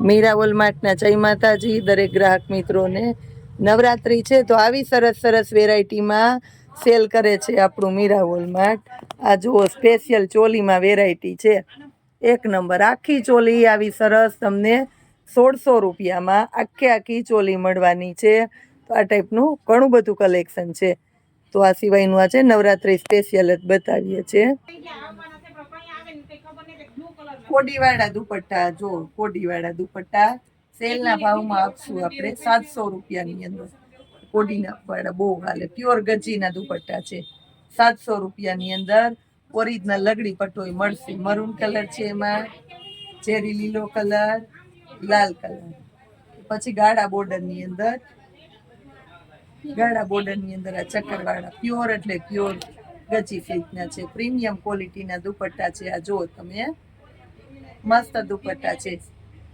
મીરા વોલમાર્ટના જય માતાજી, દરેક ગ્રાહક મિત્રોને. નવરાત્રિ છે તો આવી સરસ સરસ વેરાયટીમાં સેલ કરે છે આપણું મીરા વોલમાર્ટ આ જુઓ સ્પેશિયલ ચોલીમાં વેરાયટી છે. એક નંબર, આખી ચોલી આવી સરસ તમને સોળસો રૂપિયામાં આખી આખી ચોલી મળવાની છે. તો આ ટાઈપનું ઘણું બધું કલેક્શન છે. તો આ સિવાયનું આ છે નવરાત્રિ સ્પેશિયલ જ બતાવીએ છીએ. કોડીવાળા દુપટ્ટા જો કોડીવાળા દુપટ્ટા. સેલના ભાવમાં આપશું આપણે સાતસો રૂપિયાની અંદર. કોડીના વાળા બહુ હાલે. પ્યોર ગજીના દુપટ્ટા છે. સાતસો રૂપિયાની અંદર ઓરિજિનલ લગડી પટોય મળશે. મરૂન કલર છે એમાં. ચેરી લીલો કલર લાલ કલર. પછી ગાળા બોર્ડરની અંદર. ગાળા બોર્ડરની અંદર આ ચક્કરવાળા. પ્યોર એટલે પ્યોર ગજી સિલ્કના છે પ્રીમિયમ ક્વોલિટીના દુપટ્ટા છે. આ જુઓ તમે મસ્ત દુપટ્ટા છે.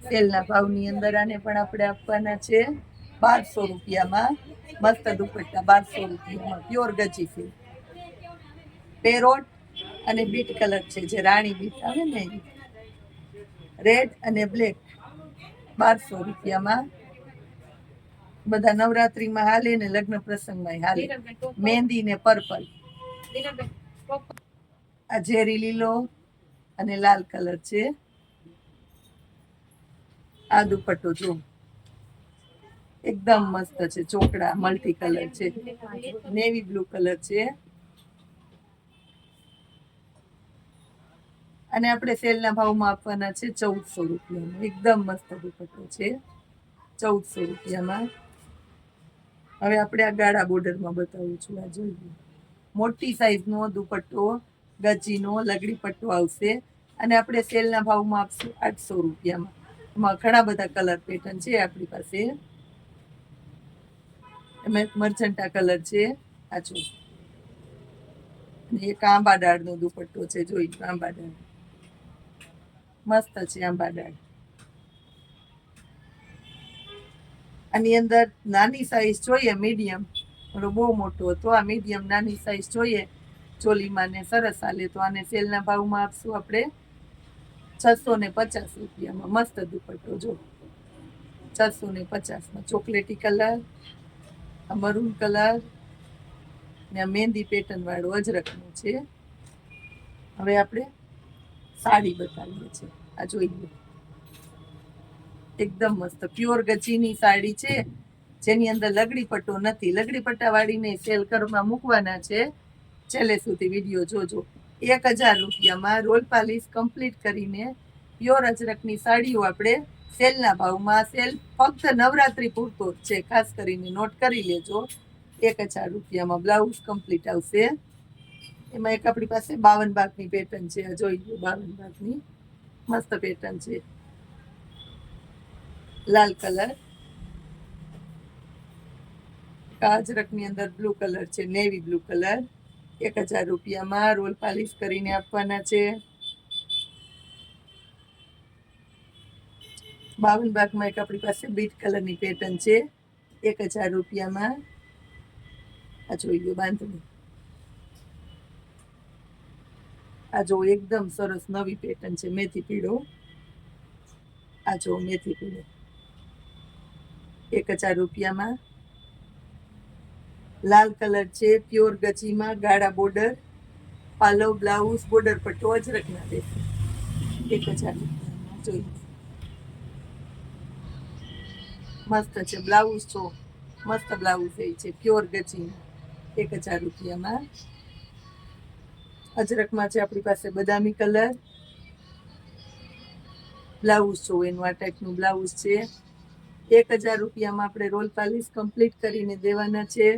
સેલના ભાવની અંદર આને પણ આપણે આપવાના છે. બારસો રૂપિયામાં મસ્ત દુપટ્ટા બારસો રૂપિયામાં પ્યોર ગજી સિલ્ક પેરોટ અને બીટ કલર છે જે રાણી બીટ આવે ને રેડ અને બ્લેક બારસો રૂપિયામાં. બધા નવરાત્રીમાં હાલે ને લગ્ન પ્રસંગમાં હાલે. મહેંદી ને પર્પલ. આ ઝેરી લીલો અને લાલ કલર છે. આ દુપટ્ટો જો. એકદમ મસ્ત છે, ચોકડા મલ્ટી કલર છે. નેવી બ્લુ કલર છે. અને આપણે સેલના ભાવમાં આપવાના છે ચૌદસો રૂપિયામાં. એકદમ મસ્ત દુપટ્ટો છે. ચૌદસો રૂપિયામાં. હવે આપણે આ ગાળા બોર્ડરમાં બતાવું છું, આ જોઈએ. મોટી સાઈઝનો દુપટ્ટો ગચીનો લગડી પટ્ટો આવશે. અને આપણે સેલના ભાવમાં આપશું આઠસો રૂપિયામાં. એમાં ઘણા બધા કલર પેટર્ન છે આપણી પાસે. મરચંટા કલર છે. આછો અને એક આંબા ડાળનો દુપટ્ટો છે જોઈ આંબા ડાળ મસ્ત છે આંબા ડાળ આની અંદર નાની સાઈઝ જોઈએ મીડિયમ ઓલો બહુ મોટો હતો. આ મીડિયમ નાની સાઈઝ જોઈએ. ચોલીમાં ને સરસ હાલે તો આને સેલના ભાવમાં આપશું આપણે. છસો ને પચાસ રૂપિયામાં મસ્ત દુપટ્ટો જો. છસો ને પચાસમાં ચોકલેટી કલર, આ મરૂન કલર, ને આ મહેંદી પેટર્ન વાળો અજરકનું છે. હવે આપણે સાડી બતાવીએ છીએ. આ જોઈએ. એકદમ મસ્ત. પ્યોર ગચીની સાડી છે. જેની અંદર લગડી પટ્ટો નથી. લગડી પટ્ટા વાળીને સેલ કરવા મૂકવાના છે. છેલ્લે સુધી વીડિયો જોજો. એક હજાર રૂપિયામાં રોલ પાલિશ કમ્પ્લીટ કરીને પ્યોર અજરકની સાડીઓ આપણે સેલના ભાવમાં સેલ ફક્ત નવરાત્રી પૂરતો જ છે. ખાસ કરીને નોટ કરી લેજો. એક હજાર રૂપિયામાં બ્લાઉઝ કમ્પ્લીટ આવશે. એમાં એક આપણી પાસે બાવન બાગની પેટર્ન છે. જોઈ લો બાવન બાગની. મસ્ત પેટર્ન છે. લાલ કલર કાજરકની અંદર બ્લુ કલર છે, નેવી બ્લુ કલર. એક હજાર રૂપિયામાં રોલ પાલિશ કરીને આપવાના છે. બાવન બાગમાં એક આપણી પાસે બીટ કલરની પેટર્ન છે. એક હજાર રૂપિયામાં. આ જોઈ લો, બાંધણી. આ જો એકદમ સરસ નવી પેટર્ન છે, મેથી પીળો. આ જો મેથી પીળો. એક હજાર રૂપિયામાં. લાલ કલર છે, પ્યોર ગચીમાં ગાળા બોર્ડર પાલવ, બ્લાઉઝ બોર્ડર પટ્ટો અજરકના દેશે એક હજાર મસ્ત છે, બ્લાઉઝ છો મસ્ત બ્લાઉઝ એ છે, પ્યોર ગચી એક હજાર રૂપિયામાં. અજરકમાં છે આપણી પાસે બદામી કલર. બ્લાઉઝ છો એનું આ ટાઈપનું બ્લાઉઝ છે. એક હજાર રૂપિયામાં આપણે રોલ પાલિશ કમ્પ્લીટ કરીને દેવાના છે.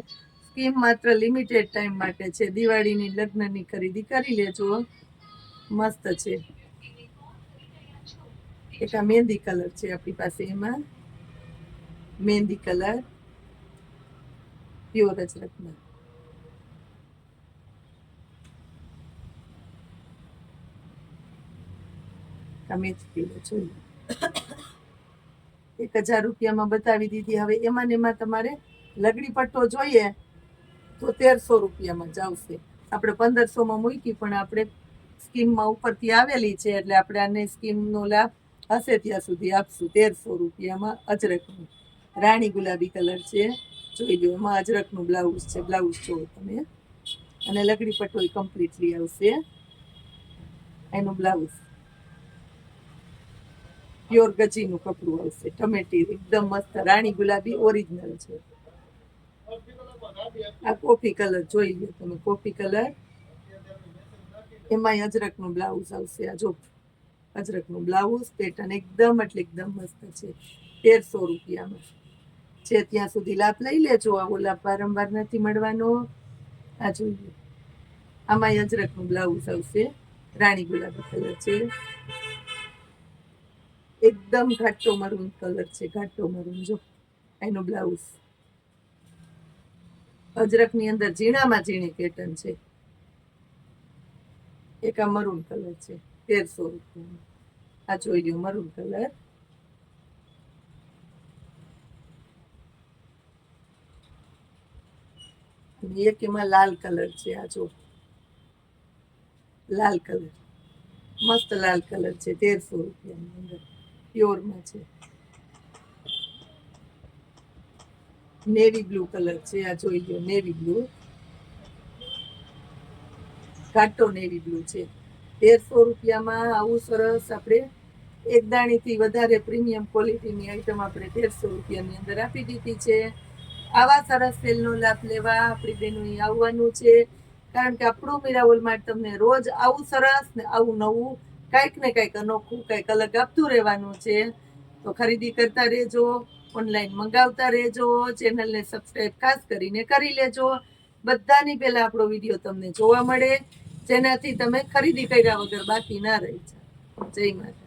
સ્કીમ માત્ર લિમિટેડ ટાઈમ માટે છે. દિવાળીની લગ્નની ખરીદી કરી લેજો. મસ્ત છે. એક આ મહેંદી કલર છે આપણી પાસે એમાં. મહેંદી કલર. પ્યોર જ રત્ન. તમે જ પીવો જોઈએ એક હજાર રૂપિયામાં બતાવી દીધી. હવે એમાં ને એમાં તમારે લગડી પટ્ટો જોઈએ. તો તેરસો રૂપિયામાં જ આવશે. આપણે પંદરસોમાં મૂકી, પણ આપણે સ્કીમમાં ઉપરથી આવેલી છે, એટલે આપણે આને સ્કીમનો લાભ હશે ત્યાં સુધી આપશું. તેરસો રૂપિયામાં અજરકનું રાણી ગુલાબી કલર છે. જોઈ લો, એમાં અજરકનું બ્લાઉઝ છે. બ્લાઉઝ જોવો તમે. અને લગડી પટોઈ કમ્પ્લીટલી આવશે. એનું બ્લાઉઝ. પ્યોર ગજીનું કપડું આવશે. ટમેટી એકદમ મસ્ત. રાણી ગુલાબી ઓરિજિનલ છે. આ કોફી કલર જોઈ લો તમે, કોફી કલર. એમાંય અજરકનું બ્લાઉઝ આવશે આ, જો. અજરકનું બ્લાઉઝ, પેટર્ન એકદમ એટલે એકદમ મસ્ત છે. તેરસો રૂપિયામાં. છે ત્યાં સુધી લાભ લઈ લેજો, આવો લાભ વારંવાર નથી મળવાનો. આ જોઈએ આમાં અજરકનું બ્લાઉઝ આવશે. રાણી ગુલાબી કલર છે. એકદમ ઘાટો મરૂન કલર છે, ઘાટો મરૂન, જો. એનું બ્લાઉઝ. અજરકની અંદર ઝીણામાં ઝીણી પેટર્ન છે. એક આ મરૂન કલર છે, તેરસો રૂપિયામાં આ જોઈ લો મરૂન કલર. એક એમાં લાલ કલર છે, આ જો. લાલ કલર. મસ્ત લાલ કલર છે, તેરસો રૂપિયાની અંદર. પ્યોરમાં છે. નેવી બ્લુ કલર છે, આ જોઈ લો નેવી બ્લુ ઘાટો નેવી બ્લુ છે. તેરસો રૂપિયામાં આવું સરસ આપણે એક દાણીથી વધારે પ્રીમિયમ ક્વોલિટીની આઈટમ આપણે તેરસો રૂપિયાની અંદર આપી દીધી છે. આવા સરસ સેલનો લાભ લેવા આપણી બહેનોએ આવવાનું છે. કારણ કે આપણું મીરાવલ માટે તમને રોજ આવું સરસ ને આવું નવું કંઈક ને કંઈક અનોખું કંઈક અલગ આપતું રહેવાનું છે. તો ખરીદી કરતા રહેજો. ઓનલાઈન મંગાવતા રહેજો ચેનલને સબસ્ક્રાઈબ ખાસ કરીને કરી લેજો. બધાની પહેલા આપણો વીડિયો તમને જોવા મળે, જેનાથી તમે ખરીદી કર્યા વગર બાકી ના રહી જાઓ. જય માતા